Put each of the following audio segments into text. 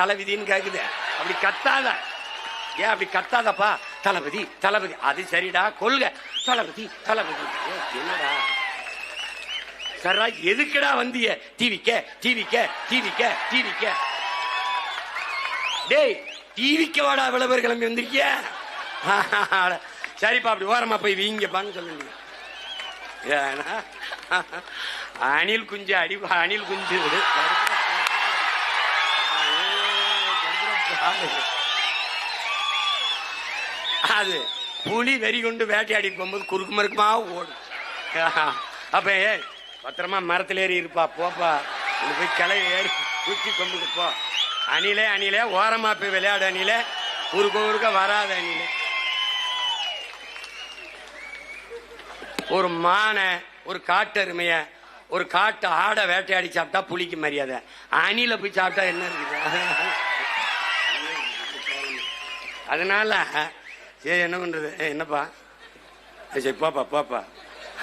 தலைவிதின்னு கேக்குது. அப்படி கத்தாத. ஏன் அப்படி கத்தாதப்பா? தளபதி தளபதி. அது சரிடா கொள்க. தளபதி தளபதி. என்னடா? சரா எதுக்குடா வந்திய? டிவிக்க டிவிக்க டிவிக்க டிவிக்க டேய் டிவிக்க வாடா இவ்வளவு கிளம்பி வந்திருக்கிய? சரிப்பா அப்படி ஓரமா போய் வீங்கப்பான்னு சொல்லுங்க. ஏன்னா, அணில் குஞ்சு அடி அணில் குஞ்சு. அது. புலி வெறி கொண்டு வேட்டையாடி போகும்போது குறுக்கு மறுக்குமா ஓடும். அப்ப ஏ பத்திரமா மரத்துல ஏறி இருப்பா போப்பா. உள்ள போய் கிளை ஏறி குச்சி கொண்டு போ. அணிலே அணிலே ஓரமா போய் விளையாடு அணிலே. குறுக்க குறுக்க வராது அணிலே. ஒரு மானை ஒரு காட்டெருமைய ஒரு காட்டு ஆடை வேட்டையாடி சாப்பிட்டா புளிக்கு மரியாதை. அணில போய் சாப்பிட்டா என்ன இருக்குது? அதனால சரி என்ன பண்றது? ஏ என்னப்பா? சரி போப்பா போப்பா.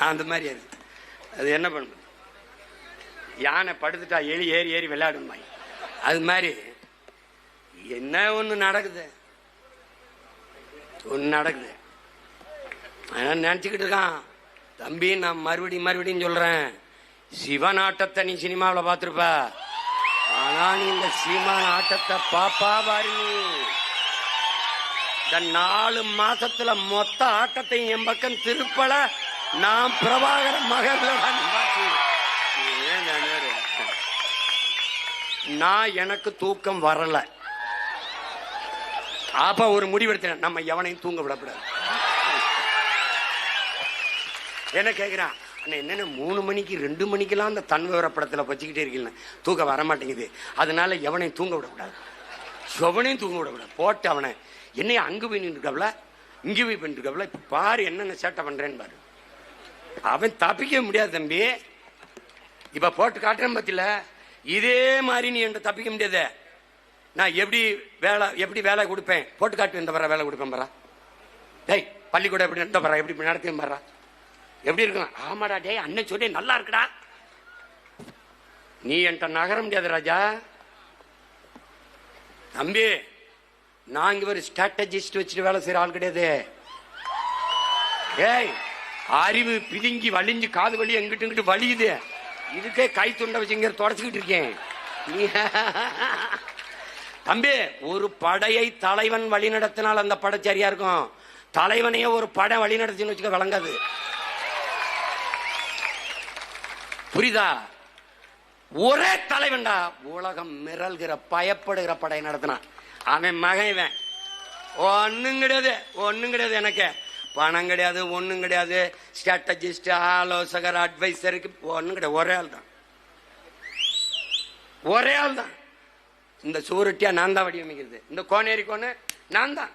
அந்த மாதிரி அது. அது என்ன பண்ணும் யானை படுத்துட்டா எலி ஏறி ஏறி விளையாடுமா அது மாதிரி என்ன ஒன்று நடக்குது? ஒன்று நடக்குது. அவன் நினச்சிக்கிட்டு இருக்கான்? தம்பி நான் மறுபடியும் மறுபடியும் சொல்றேன். சிவன் ஆட்டத்தை நீ சினிமாவில் பார்த்துருப்ப. ஆனா நீ இந்த சிவன் ஆட்டத்தை பாப்பா பாரு இந்த நாலு மாசத்துல மொத்த ஆட்டத்தையும் என் பக்கம் திருப்பல. நான் பிரபாகர மகன் நான் எனக்கு தூக்கம் வரல. அப்ப ஒரு முடிவெடுத்தேன். நம்ம எவனையும் தூங்க விடக்கூடாது. என்ன கேக்குறான்? அண்ணா என்னென்ன மூணு மணிக்கு ரெண்டு மணிக்கெல்லாம் அந்த தன் விவர படத்துல வச்சுக்கிட்டே இருக்கீங்க. தூக்கம் வர மாட்டேங்குது அதனால எவனையும் தூங்க விடக்கூடாது. எவனையும் தூங்க விடக்கூடாது போட்டு அவனை. என்னைய அங்க போய் நின்றுக்கவல இங்க போய் பண்ணிருக்கவல இப்ப பாரு என்னென்ன சேட்டை பண்றேன்னு பாரு. அவன் தப்பிக்க முடியாது தம்பி. இப்ப போட்டு காட்டுறேன் பத்தில. இதே மாதிரி நீ என்கிட்ட தப்பிக்க முடியாது. நான் எப்படி வேலை எப்படி வேலை கொடுப்பேன்? போட்டு காட்டு இந்த வர வேலை கொடுப்பேன் பரா. டேய் பள்ளிக்கூடம் எப்படி நடத்த பரா? எப்படி நடத்தையும் பரா. எப்படி இருக்கும் ஆமாடா டேய் அண்ணன் சொல்லி நல்லா இருக்குடா. நீ என்கிட்ட நகர முடியாது ராஜா. தம்பி நான் ஒரு ஸ்ட்ராட்டஜிஸ்ட் வச்சுட்டு வேலை செய்யற ஆள் கிடையாது. ஏய் அறிவு பிதுங்கி வலிஞ்சு காது வலி எங்கிட்டு இங்கிட்டு வலியுது. இதுக்கே கை துண்டை வச்சு இங்க தொடச்சுக்கிட்டு இருக்கேன். நீ தம்பி ஒரு படையை தலைவன் வழி நடத்தினால் அந்த படை சரியா இருக்கும். தலைவனையே ஒரு படை வழி நடத்தின்னு வச்சுக்க விளங்காது. புரியுதா? ஒரே தலைவன்டா. உலகம் மிரல்கிற பயப்படுகிற படை நடத்தினான். அவன் மகன் இவன். ஒன்னும் கிடையாது ஒன்னும் கிடையாது எனக்கு. பணம் கிடையாது ஒன்றும் கிடையாது. ஸ்ட்ராட்டஜிஸ்ட் ஆலோசகர் அட்வைசருக்கு ஒன்றும் கிடையாது. ஒரே ஆள் தான். ஒரே ஆள் தான். இந்த சூருட்டியா நான் தான் வடிவமைக்கிறது. இந்த கோனேரி கோனு நான் தான்.